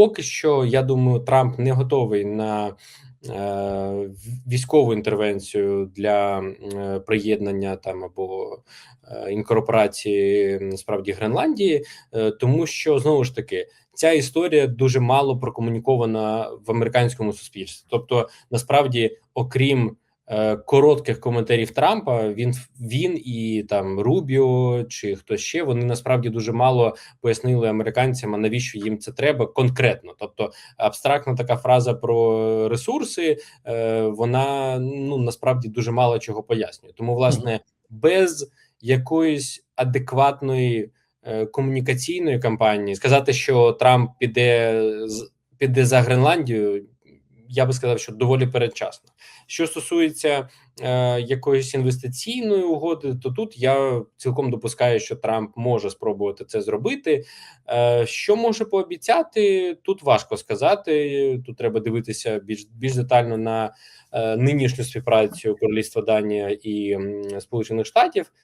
поки що я думаю, Трамп не готовий на е, військову інтервенцію для е, приєднання там або е, інкорпорації насправді Гренландії, тому що знову ж таки ця історія дуже мало прокомунікована в американському суспільстві. Тобто, насправді, окрім коротких коментарів Трампа, він він і там Рубіо чи хтось ще вони насправді дуже мало пояснили американцям, а навіщо їм це треба конкретно. Тобто, абстрактна така фраза про ресурси, е, вона ну насправді дуже мало чого пояснює. Тому, власне, без якоїсь адекватної е, комунікаційної кампанії сказати, що Трамп піде з піде за Гренландію. Я би сказав, що доволі передчасно. Що стосується е, якоїсь інвестиційної угоди, то тут я цілком допускаю, що Трамп може спробувати це зробити. Е, що може пообіцяти, тут важко сказати. Тут треба дивитися більш більш детально на е, нинішню співпрацю Королівства Данія і Сполучених Штатів.